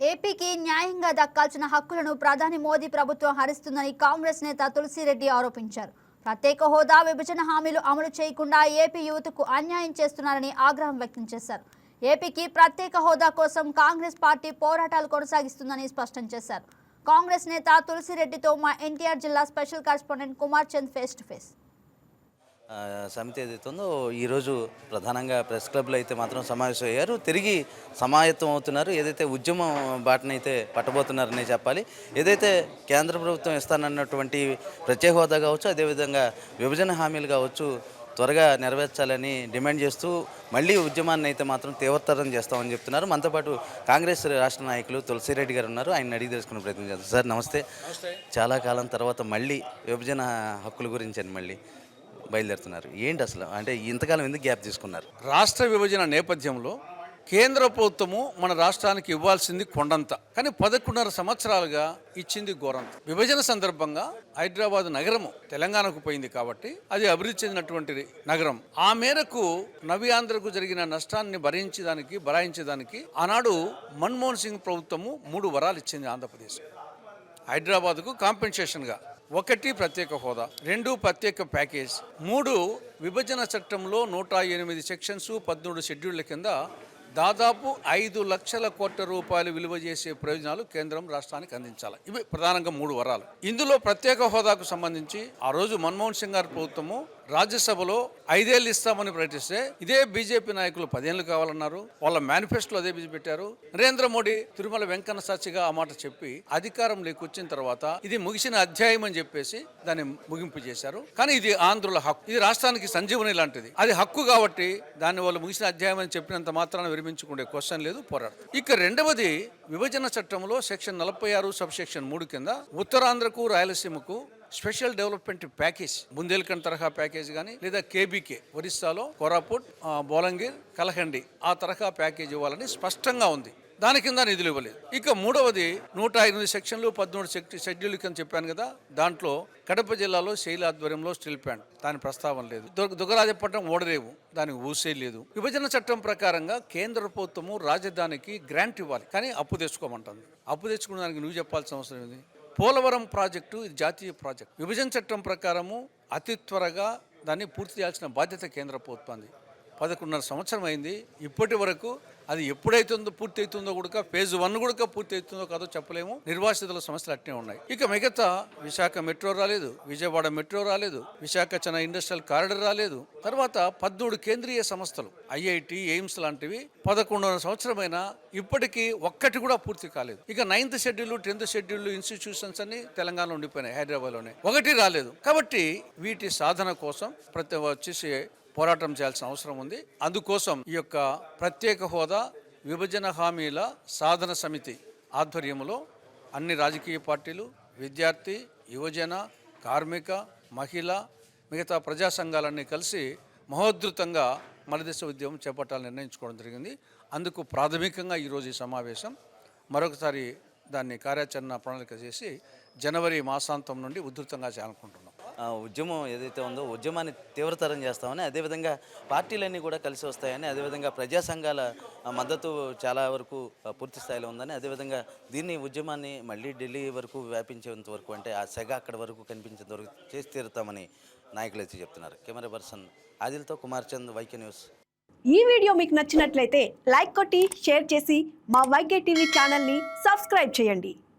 ఏపీకి న్యాయంగా దక్కాల్సిన హక్కులను ప్రధాని మోదీ ప్రభుత్వం హరిస్తుందని కాంగ్రెస్ నేత తులసిరెడ్డి ఆరోపించారు. ప్రత్యేక హోదా విభజన హామీలు అమలు చేయకుండా ఏపీ యువతకు అన్యాయం చేస్తున్నారని ఆగ్రహం వ్యక్తం చేశారు. ఏపీకి ప్రత్యేక హోదా కోసం కాంగ్రెస్ పార్టీ పోరాటాలు కొనసాగిస్తుందని స్పష్టం చేశారు. కాంగ్రెస్ నేత తులసిరెడ్డితో మా ఎన్టీఆర్ జిల్లా special correspondent Kumar Chand face to face. సమితి ఏదైతే ఉందో ఈరోజు ప్రధానంగా ప్రెస్ క్లబ్లో అయితే మాత్రం సమావేశం అయ్యారు తిరిగి సమాయత్తం అవుతున్నారు. ఏదైతే ఉద్యమం బాటనైతే పట్టబోతున్నారనే చెప్పాలి. ఏదైతే కేంద్ర ప్రభుత్వం ఇస్తానన్నటువంటి ప్రత్యేక హోదా కావచ్చు అదేవిధంగా విభజన హామీలు కావచ్చు త్వరగా నెరవేర్చాలని డిమాండ్ చేస్తూ మళ్ళీ ఉద్యమాన్ని అయితే మాత్రం తీవ్రతరం చేస్తామని చెప్తున్నారు. మనతో పాటు కాంగ్రెస్ రాష్ట్ర నాయకులు తులసిరెడ్డి గారు ఉన్నారు. ఆయన అడిగి తెలుసుకునే ప్రయత్నం చేస్తాం సార్ నమస్తే. చాలా కాలం తర్వాత మళ్ళీ విభజన హక్కుల గురించి మళ్ళీ. బయలుదేరుతున్నారు. ఏంటి అసలు? అంటే ఇంతకాలం ఎందుకు గ్యాప్ తీసుకున్నారు? రాష్ట్ర విభజన నేపథ్యంలో కేంద్ర ప్రభుత్వము మన రాష్ట్రానికి ఇవ్వాల్సింది కొండంత. కానీ పదకొండున్నర సంవత్సరాలుగా ఇచ్చింది ఘోరంత విభజన సందర్భంగా హైదరాబాద్ నగరము తెలంగాణకు పోయింది కాబట్టి అది అభివృద్ధి చెందినటువంటి నగరం. ఆ మేరకు నవి ఆంధ్రకు జరిగిన నష్టాన్ని భరించేదానికి భరాయించేదానికి ఆనాడు మన్మోహన్ సింగ్ ప్రభుత్వము మూడు వరాలు ఇచ్చింది ఆంధ్రప్రదేశ్. హైదరాబాద్కు కాంపెన్సేషన్గా ఒకటి ప్రత్యేక హోదా రెండు ప్రత్యేక ప్యాకేజ్ మూడు విభజన చట్టంలో నూట ఎనిమిది సెక్షన్స్ పద్మూడు షెడ్యూళ్ళ కింద దాదాపు ఐదు లక్షల కోట్ల రూపాయలు విలువ చేసే ప్రయోజనాలు కేంద్రం రాష్ట్రానికి అందించాలి. ఇవి ప్రధానంగా మూడు వరాలు. ఇందులో ప్రత్యేక హోదాకు సంబంధించి ఆ రోజు మన్మోహన్ సింగ్ గారి ప్రభుత్వము రాజ్యసభలో ఐదేళ్ళు ఇస్తామని ప్రకటిస్తే ఇదే బీజేపీ నాయకులు పదేళ్ళు కావాలన్నారు. వాళ్ళ మేనిఫెస్టోలో అదే బీజేపీ పెట్టారు. నరేంద్ర మోడీ తిరుమల వెంకన్న సాక్షిగా ఆ మాట చెప్పి అధికారంలోకి వచ్చిన తర్వాత ఇది ముగిసిన అధ్యాయం అని చెప్పేసి దాన్ని ముగింపు చేశారు. కానీ ఇది ఆంధ్రుల హక్కు. ఇది రాష్ట్రానికి సంజీవని లాంటిది. అది హక్కు కాబట్టి దాన్ని వాళ్ళు ముగిసిన అధ్యాయం అని చెప్పినంత మాత్రాన విరమించుకునే క్వశ్చన్ లేదు పోరాడు ఇక రెండవది విభజన చట్టంలో సెక్షన్ నలభై ఆరు సబ్ సెక్షన్ మూడు కింద ఉత్తరాంధ్రకు రాయలసీమకు స్పెషల్ డెవలప్మెంట్ ప్యాకేజ్ బుందేల్ఖండ్ తరహా ప్యాకేజ్ కానీ లేదా కేబీకే ఒరిస్సాలో కోరాపుట్ ఆ, బోలంగిర్ కలహండి ఆ తరహా ప్యాకేజ్ ఇవ్వాలని స్పష్టంగా ఉంది. దాని కింద నిధులు ఇవ్వలేదు. ఇక మూడవది నూట ఎనిమిది సెక్షన్లు పదమూడు షెడ్యూల్ కింద చెప్పాను కదా దాంట్లో కడప జిల్లాలో శైలి ఆధ్వర్యంలో స్టీల్ ప్లాంట్. దాని ప్రస్తావన లేదు. దుగరాజపట్నం ఓడరేవు. దానికి ఊసే లేదు. విభజన చట్టం ప్రకారంగా కేంద్ర ప్రభుత్వము రాజధానికి గ్రాంట్ ఇవ్వాలి. కానీ అప్పు తెచ్చుకోమంటుంది. అప్పు తెచ్చుకున్న దానికి నువ్వు చెప్పాల్సిన అవసరం ఏంది? పోలవరం ప్రాజెక్టు ఇది జాతీయ ప్రాజెక్ట్. విభజన చట్టం ప్రకారము అతి త్వరగా దాన్ని పూర్తి చేయాల్సిన బాధ్యత కేంద్ర ప్రభుత్వాన్ని పదకొండున్నర సంవత్సరం అయింది. ఇప్పటి వరకు అది ఎప్పుడైతుందో పూర్తి అవుతుందో కూడా ఫేజ్ వన్ కూడా పూర్తి అవుతుందో కాదో చెప్పలేము. నిర్వాసితుల సమస్యలు అట్నే ఉన్నాయి. ఇక మిగతా విశాఖ మెట్రో రాలేదు విజయవాడ మెట్రో రాలేదు విశాఖ చెన్నై ఇండస్ట్రియల్ కారిడర్ రాలేదు. తర్వాత పద్మూడు కేంద్రీయ సంస్థలు ఐఐటి ఎయిమ్స్ లాంటివి పదకొండున్నర సంవత్సరమైన ఇప్పటికీ ఒక్కటి కూడా పూర్తి కాలేదు. ఇక ninth schedule tenth schedule institutions అన్ని తెలంగాణలో ఉండిపోయినాయి హైదరాబాద్లోనే. ఒకటి రాలేదు. కాబట్టి వీటి సాధన కోసం ప్రతి వచ్చేసి పోరాటం చేయాల్సిన అవసరం ఉంది. అందుకోసం ఈ యొక్క ప్రత్యేక హోదా విభజన హామీల సాధన సమితి ఆధ్వర్యంలో అన్ని రాజకీయ పార్టీలు విద్యార్థి యువజన కార్మిక మహిళ మిగతా ప్రజా సంఘాలన్నీ కలిసి మహోద్ధృతంగా మలదేశ ఉద్యమం చేపట్టాలని నిర్ణయించుకోవడం జరిగింది. అందుకు ప్రాథమికంగా ఈరోజు ఈ సమావేశం. మరొకసారి దాన్ని కార్యాచరణ ప్రణాళిక చేసి జనవరి మాసాంతం నుండి ఉధృతంగా చేయాలనుకుంటున్నాం. ఉద్యమం ఏదైతే ఉందో ఉద్యమాన్ని తీవ్రతరం చేస్తామని అదేవిధంగా పార్టీలన్నీ కూడా కలిసి వస్తాయని అదేవిధంగా ప్రజా సంఘాల మద్దతు చాలా వరకు పూర్తి స్థాయిలో ఉందని అదేవిధంగా దీన్ని ఉద్యమాన్ని మళ్ళీ ఢిల్లీ వరకు వ్యాపించేంత వరకు అంటే ఆ సెగ అక్కడ వరకు కనిపించేంత వరకు చేసి తీరుతామని నాయకులు అయితే చెప్తున్నారు. కెమెరా పర్సన్ ఆదిల్తో కుమార్ చంద్ వైక్య న్యూస్. ఈ వీడియో మీకు నచ్చినట్లయితే లైక్ కొట్టి షేర్ చేసి మా వైకే టీవీ ఛానల్ని సబ్స్క్రైబ్ చేయండి.